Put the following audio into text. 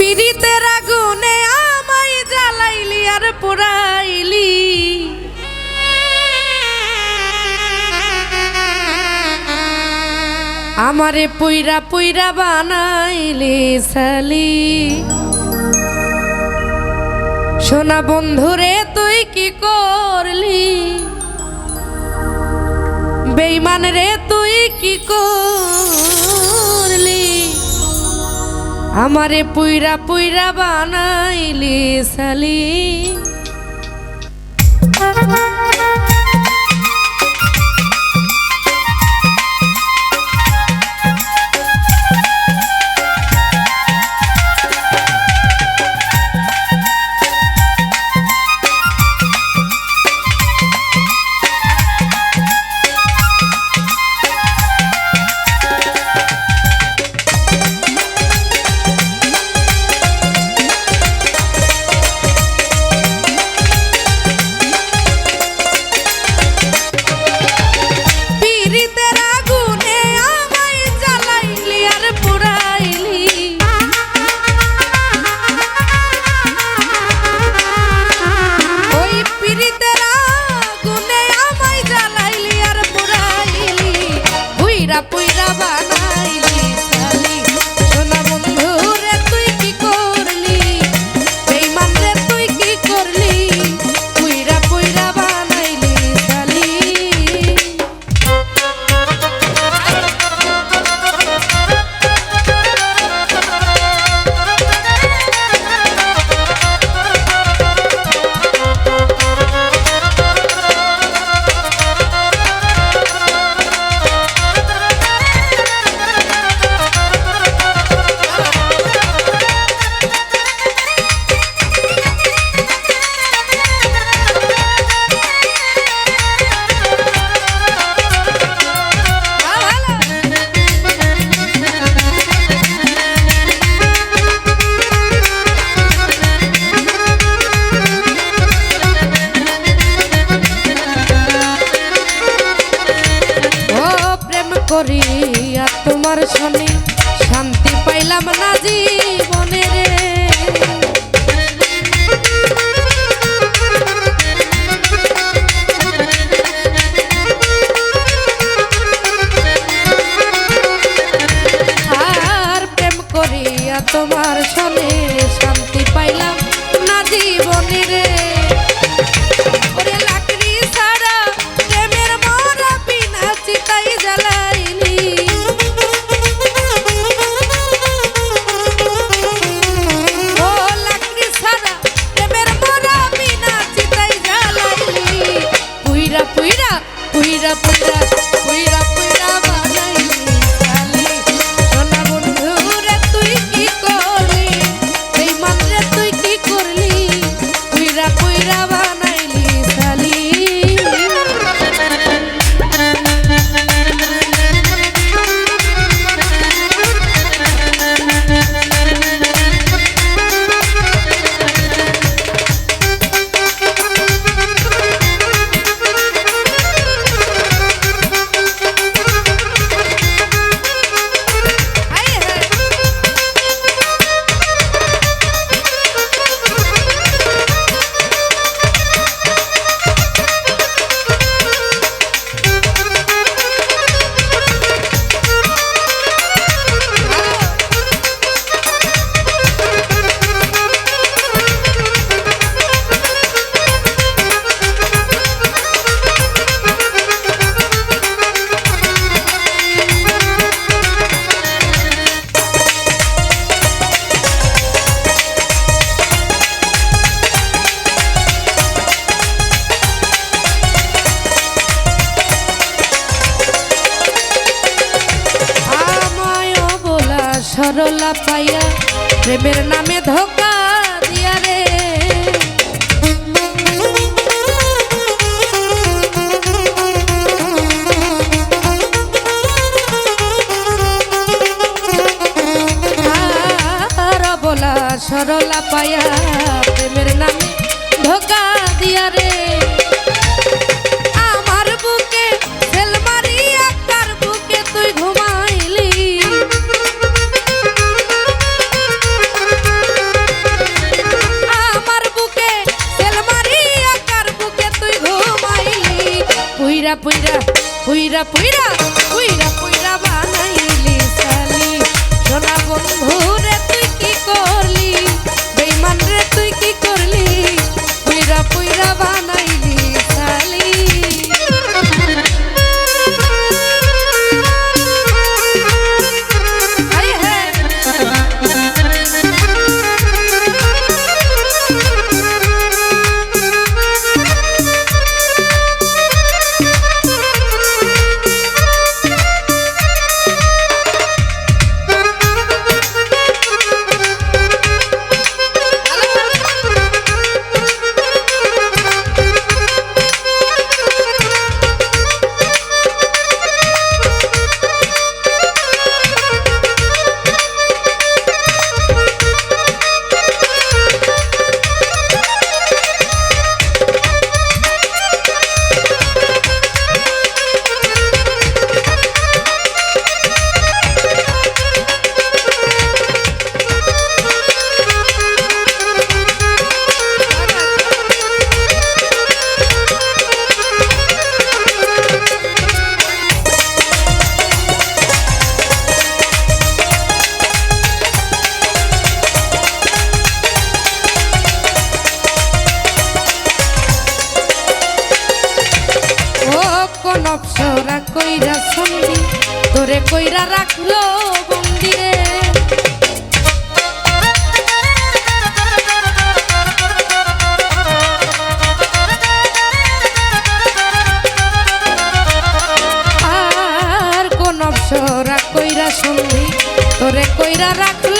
পিড়িতে রাগুনে আমায় জ্বালাইলি আর পোড়াইলি। আমারে পইরা পইরা বানাইলি সালি সোনা বন্ধুরে, তুই কি করলি? বেইমান রে, তুই কি করলি? আমারে পুইরা পুইরা বানাইলি সালি। করি আর তোমার শনি শান্তি পাইলাম না জীবনে। Cuida সরলা পাইয়া প্রেমের নামে ধোকা দিয়া রে। সরলা পায়া প্রেমের নামে ধোকা দিয়া রে। পুইরা পুইরা পুইরা পুইরা পুইরা পুইরা বানাইলি সালি সোনা বন্ধু রে তুই কি কর? কইরা রাখল বন্দিরে আর কোন অপসরা কইরা সন্ধি তোরে কইরা রাখল